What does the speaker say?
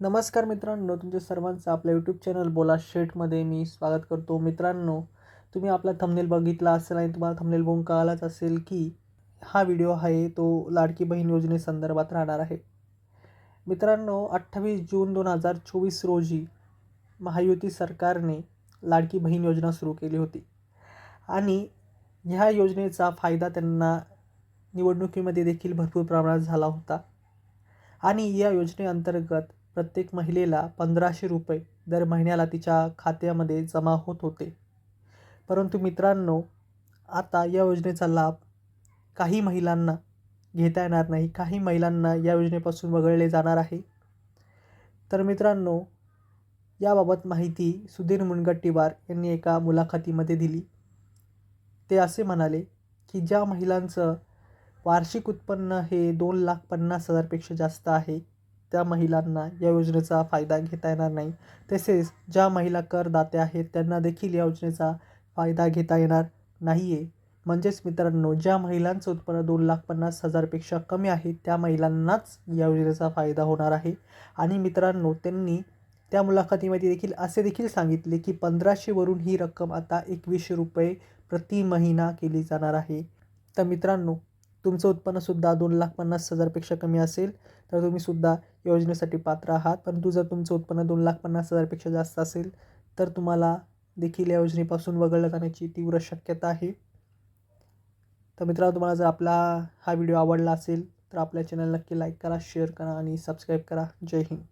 नमस्कार मित्रांनो तुमच्या सर्वांचं आपल्या यूट्यूब चॅनल बोला शेटमध्ये मी स्वागत करतो. मित्रांनो तुम्ही आपला थंबनेल बघितला असेल आणि तुम्हाला थंबनेल बघून कळालाच असेल की हा व्हिडिओ आहे तो लाडकी बहीण योजनेसंदर्भात राहणार आहे. मित्रांनो अठ्ठावीस जून दोन हजार चोवीस रोजी महायुती सरकारने लाडकी बहीण योजना सुरू केली होती. आणि ह्या योजनेचा फायदा त्यांना निवडणुकीमध्ये देखील भरपूर प्रमाणात झाला होता. आणि या योजनेअंतर्गत प्रत्येक महिलेला पंधराशे रुपये दर महिन्याला तिच्या खात्यामध्ये जमा होत होते. परंतु मित्रांनो आता या योजनेचा लाभ काही महिलांना घेता येणार नाही. काही महिलांना या योजनेपासून वगळले जाणार आहे. तर मित्रांनो याबाबत माहिती सुधीर मुनगट्टीवार यांनी एका मुलाखतीमध्ये दिली. ते असे म्हणाले की ज्या महिलांचं वार्षिक उत्पन्न हे दोन लाख पन्नास हजारपेक्षा जास्त आहे त्या महिलांना या योजनेचा फायदा घेता येणार नाही. तसेच ज्या महिला करदात्या आहेत त्यांना देखील या योजनेचा फायदा घेता येणार नाही आहे म्हणजेच मित्रांनो ज्या महिलांचं उत्पन्न दोन लाख पन्नास हजारपेक्षा कमी आहे त्या महिलांनाच या योजनेचा फायदा होणार आहे. आणि मित्रांनो त्यांनी त्या मुलाखतीमध्ये देखील असे देखील सांगितले की पंधराशेवरून ही रक्कम आता एकवीसशे रुपये प्रति महिना केली जाणार आहे. तर मित्रांनो तुमचं उत्पन्नसुद्धा दोन लाख पन्नास हजारपेक्षा कमी असेल तर तुम्हीसुद्धा योजनेसाठी पात्र आहात. परंतु जर तुमचं उत्पन्न दोन लाख पन्नास हजारपेक्षा जास्त असेल तर तुम्हाला देखील या योजनेपासून वगळलं जाण्याची तीव्र शक्यता आहे. तर मित्रांनो तुम्हाला जर आपला हा व्हिडिओ आवडला असेल तर आपल्या चॅनल नक्की लाईक करा शेअर करा आणि सबस्क्राईब करा. जय हिंद.